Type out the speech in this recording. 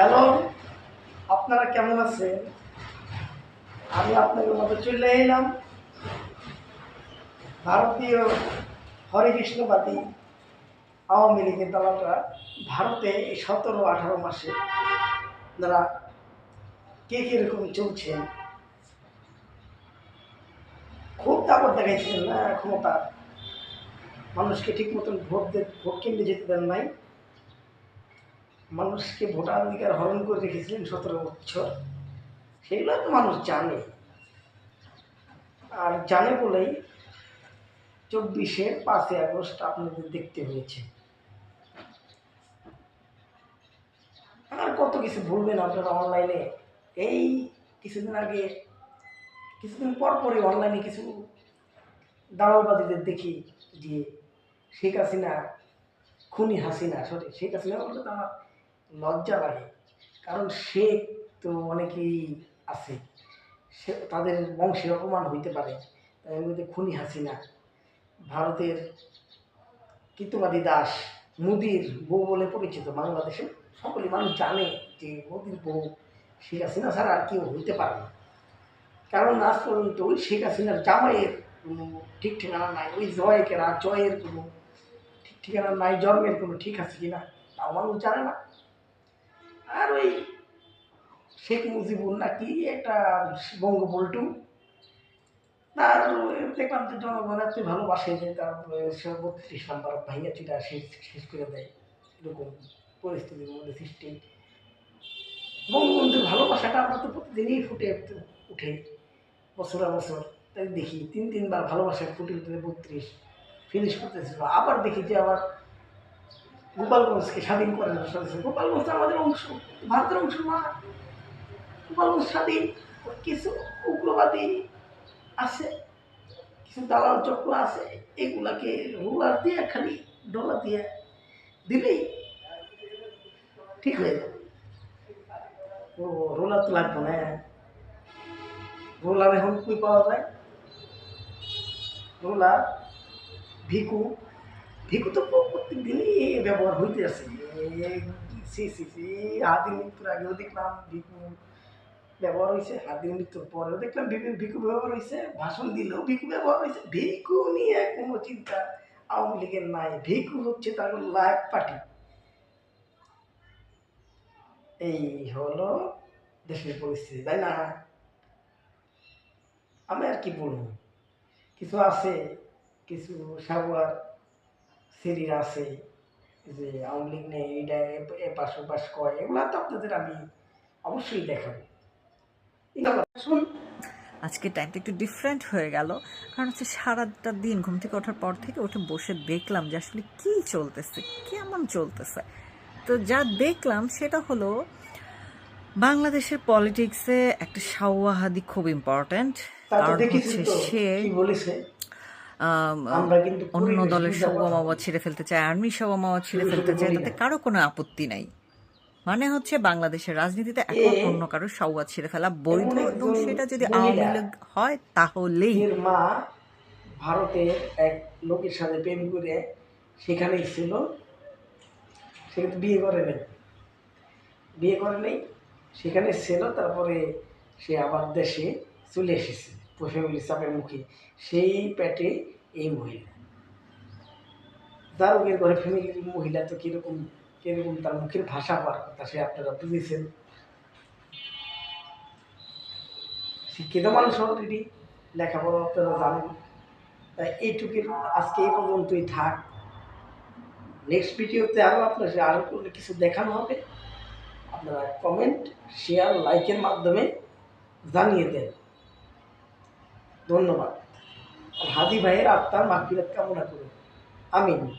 Hello, আপনারা কেমন আছেন? আমি আপনাদের মতো চলে এলাম ভারতীয় হরিকৃষ্ণবাদী আওয়ামী লীগের দলটা ভারতে এই সতেরো, আঠারো মাসে তারা কে কীরকম চলছেন খুব তাপর দেখাইছিলেন না, ক্ষমতা। মানুষকে ঠিক মতন ভোট ভোট কেন্দ্রে যেতে দেন নাই। মানুষকে ভোটাধিকার হরণ করে রেখেছিলেন সতেরো বছর। সেগুলো তো মানুষ জানে। আর জানে বলেই চব্বিশে পাঁচই আগস্ট আপনাদের দেখতে হয়েছে। আর কত কিছু ভুলবেন আপনারা অনলাইনে। এই কিছুদিন আগে, কিছুদিন পর পরে অনলাইনে কিছু দালালবাদীদের দেখি যে শেখ হাসিনা, খুনি হাসিনা, সরি, শেখ হাসিনা বলতে তো আমার লজ্জা লাগে কারণ শেখ তো অনেকেই আছে। সে তাদের বংশের অপমান হইতে পারে। তাই এর মধ্যে খুনি হাসিনা, ভারতের কিতুবাদী দাস, মুদির বউ বলে পরিচিত বাংলাদেশে। সকলে মানুষ জানে যে মোদির বউ শেখ হাসিনা ছাড়া আর কেউ হইতে পারে না। কারণ আজ পর্যন্ত ওই শেখ হাসিনার জামাইয়ের কোনো ঠিক ঠিকানা নাই, ওই জয়কের জয়ের কোনো ঠিক ঠিকানা নাই, জন্মের কোনো ঠিক আছে কিনা, তাও মানুষ জানে না। আর ওই শেখ মুজিবুর নাকি একটা বঙ্গবল্টু তার দেখলাম যে জনগণ এত ভালোবাসে যে তার বত্রিশ নাম্বার ভাইয়া চিটা শেষ শেষ করে দেয়। এরকম পরিস্থিতির মধ্যে সৃষ্টি। বঙ্গবন্ধুর ভালোবাসাটা আমরা তো প্রতিদিনই ফুটে উঠে বছর বছর। তাই দেখি, তিন তিনবার ভালোবাসা ফুটে উঠে বত্রিশ। ফিনিশ করতেছিল। আবার দেখি যে আবার গোপালগঞ্জকে স্বাধীন করে সদস্য গোপালগঞ্জ তো আমাদের অংশ, ভারতের অংশ না। গোপালগঞ্জ স্বাধীন, কিছু উগ্রবাদী আছে, কিছু দালাল চক্র আছে, এগুলাকে রোলার দিয়ে খালি ডলার দিয়ে দিলেই ঠিক হয়ে যাবে। ও, রোলার তো লাগবে না রোলার এখন কই পাওয়া যায়? রোলার, ভিকু ভিকু তো প্রত্যেক দিনই ব্যবহার হইতে আছে। সি সি সি হাতির মৃত্যুর আগেও দেখলাম, ভিকু ব্যবহার হয়েছে হাতির মৃত্যুর পরেও দেখলাম, বিভিন্ন ভিকু ব্যবহার হয়েছে ভাষণ দিলেও ভিকু ব্যবহার হয়েছে ভিকু নিয়ে কোনো চিন্তা আওয়ামী লীগের নাই। ভিকু হচ্ছে তার লাইফ পার্টি। এই হলো দেশের পরিস্থিতি, তাই না? আমি আর কি বলব? কিছু আছে, কিছু সাগুয়ার সিরির আছে যে আওয়ামী লীগ নেই এইটা এ- পাশ ও পাশ কয় এগুলো তো আপনাদের আমি অবশ্যই দেখাবো। শুন আজকে টাইমটা একটু ডিফারেন্ট হয়ে গেল কারণ হচ্ছে সারাটা দিন ঘুম থেকে ওঠার পর থেকে উঠে বসে দেখলাম যে আসলে কি চলতেছে কেমন চলতেছে। তো যা দেখলাম সেটা হলো বাংলাদেশের পলিটিক্সে একটা সাওয়াহাদি খুব ইম্পর্ট্যান্ট কারণ হচ্ছে সে অন্য দলের কথা। ছেড়ে ফেলতে চায় আর্মি সব মামা ছেড়ে ফেলতে চায় তাতে কারও কোনো আপত্তি নাই। মানে হচ্ছে বাংলাদেশের রাজনীতিতে এখন অন্য কারও সাওয়া ছেড়ে ফেলা বৈধ এবং সেটা যদি আওয়ামী লীগ হয় তাহলেই। মা ভারতের এক লোকের সাথে প্রেম করে সেখানেই ছিল। সে কিন্তু বিয়ে করে নেই। বিয়ে করে নেই সেখানে ছিল তারপরে সে আবার দেশে চলে এসেছে। ফ্যামিলি চাপের মুখে, সেই পেটে এই মহিলা। দারুকের ঘরে ফ্যামিলির মহিলা তো কীরকম কীরকম তার মুখের ভাষা হওয়ার কথা সে আপনারা বুঝেছেন। শিক্ষিত মানুষ অলরেডি লেখাপড়া আপনারা জানেন। তাই এইটুকুর আজকে এই পর্যন্তই থাক। নেক্সট ভিডিওতে আরও আপনার আরও কোনো কিছু দেখানো হবে। আপনারা কমেন্ট শেয়ার লাইকের মাধ্যমে জানিয়ে দেন। ধন্যবাদ। হাদি ভাইয়ের আত্মার মাগফিরাত কামনা করুন। আমিন।